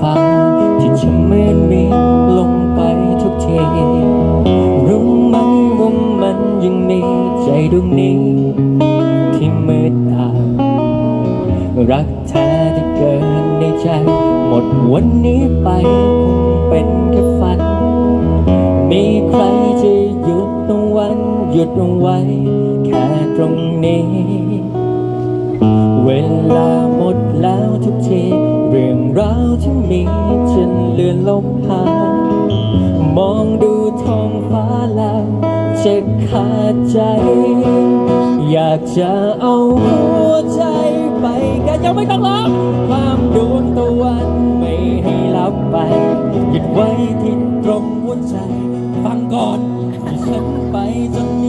ฟ้า ที่จะมืดมีลงไปทุกทีรู้ไหมว่ามันยังมีใจดวงนี้ ที่มืดตารักแท้ที่เกินในใจ หมดวันนี้ไปคงเป็นแค่ฝัน มีใครจะหยุดตรงวันหยุดตรงไว้ แค่ตรงนี้ เวลาหมดแล้วทุกที เราวที่มีจนเลือนลมหายมองดูท้องฟ้าแล้วจะขาดใจ อยากจะเอาหัวใจไปกันยังไม่ต้องร้องความดวงตะวันไม่ให้ลับไปหยุดไว้ที่ตรงหัวใจ ฟังก่อนให้ฉันไปจน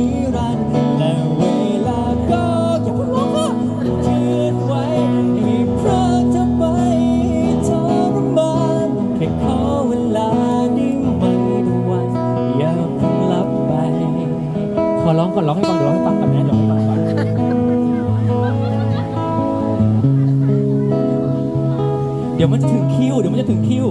อร้องก่อนร้องให้ฟังเดี๋ยวร้องให้ฟังก่อนนะเดี๋ยวร้องให้ฟังก่อนเดี๋ยวมันจะถึงคิวเดี๋ยวมันจะถึงคิว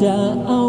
อย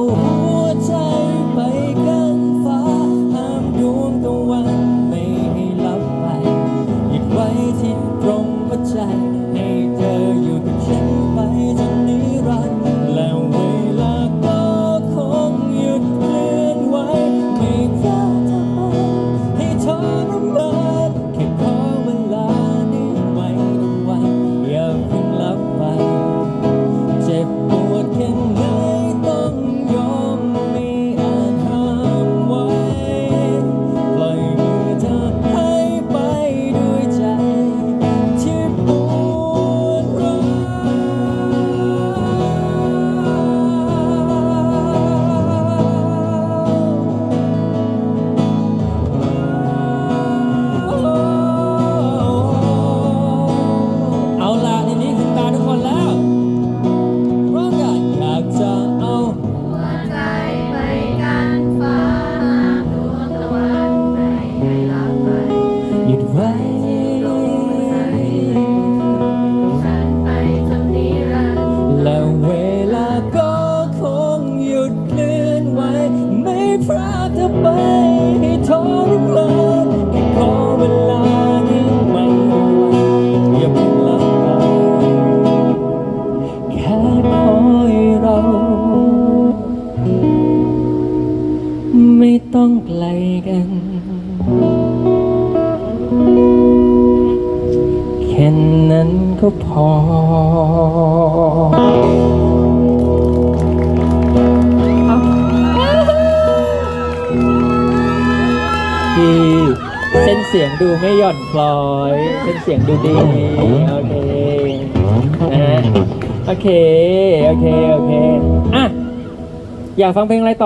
ค่นั้นก็พอ ดีเส้นเสียงดูไม่หย่อนคล้อย เส้นเสียงดูดี โอเคนะฮะโอเค โอเค โอเค อะ อยากฟังเพลงอะไรต่อ